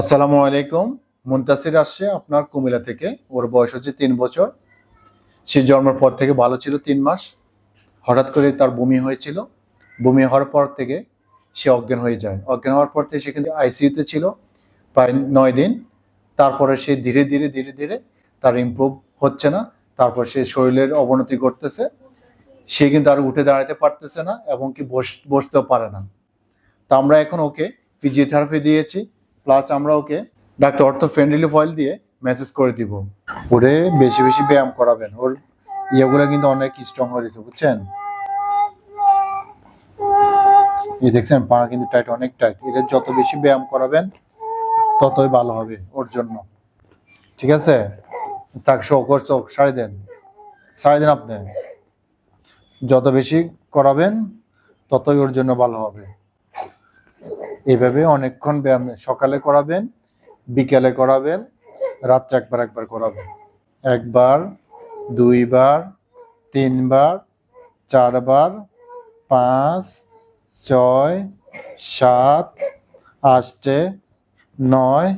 আসসালামু আলাইকুম। মুন্তাসির আসছে আপনার কুমিল্লা থেকে। ওর বয়স হচ্ছে তিন বছর। সে জন্মের পর থেকে ভালো ছিল তিন মাস। হঠাৎ করে তার বমি হয়েছিল। বমি হওয়ার পর থেকে সে অজ্ঞান হয়ে যায়। অজ্ঞান হওয়ার পর থেকে সে কিন্তু আইসিইউতে ছিল প্রায় নয় দিন। তারপরে সে ধীরে ধীরে ধীরে ধীরে তার ইমপ্রুভ হচ্ছে না। তারপর সে শরীরের অবনতি করতেছে সে কিন্তু আর উঠে দাঁড়াতে পারতেছে না এবং কি বস- বসতেও পারে না। তো আমরা এখন ওকে ফিজিওথেরাপি দিয়েছি। প্লাস আমরা ওকে ডাক্তার অর্থ ফ্রেন্ডলি ফয়েল দিয়ে মেসেজ করে দিব। ওরে বেশি বেশি ব্যায়াম করাবেন। ওর ইয়েগুলো কিন্তু অনেক স্ট্রং হয়েছে বুঝছেন? এই দেখছেন, পা কিন্তু টাইট অনেক টাইট এটা যত বেশি ব্যায়াম করাবেন, ততই ভালো হবে ওর জন্য। ঠিক আছে? তাক শো করছ সাড়ে দেন। সাড়ে দেন আপনি। যত বেশি করাবেন, ততই ওর জন্য ভালো হবে। এইভাবে অনেকক্ষণ ব্যায়াম, সকালে করাবেন, বিকেলে করাবেন, রাত্রে একবার একবার করাবেন। একবার, দুইবার, তিনবার, চারবার, পাঁচ, ছয়, সাত আষ্টে নয়,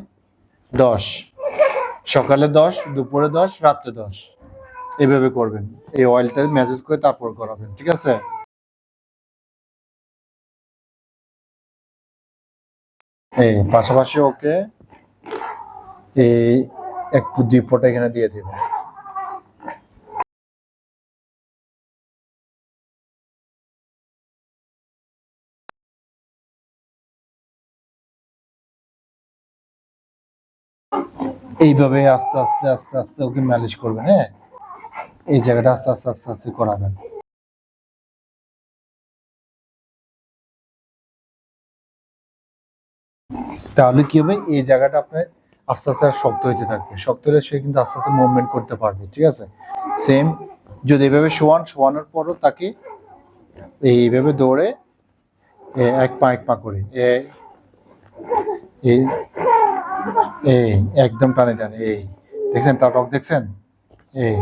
দশ। সকালে দশ, দুপুরে দশ, রাত্রে দশ। এভাবে করবেন। এই অয়েলটা ম্যাসেজ করে তারপর করাবেন, ঠিক আছে? এই, পাশাপাশি ওকে এই এক দুই ফুট এখানে দিয়ে দেবেন। এইভাবে আস্তে আস্তে আস্তে আস্তে ওকে ম্যানেজ করবেন হ্যাঁ? এই জায়গাটা আস্তে আস্তে আস্তে আস্তে করাবেন। তাহলে কি হবে, এই জায়গাটা আপনার আস্তে আস্তে আর শক্ত হইতে থাকবে। শক্ত হলে সে কিন্তু আস্তে আস্তে মুভমেন্ট করতে পারবে, ঠিক আছে? সেম যদি এভাবে শোয়ান শোয়ানোর পরও তাকে এইভাবে দৌড়ে এক পা এক পা করে এই একদম টানে টানে, এই। দেখছেন টাটক দেখছেন? এই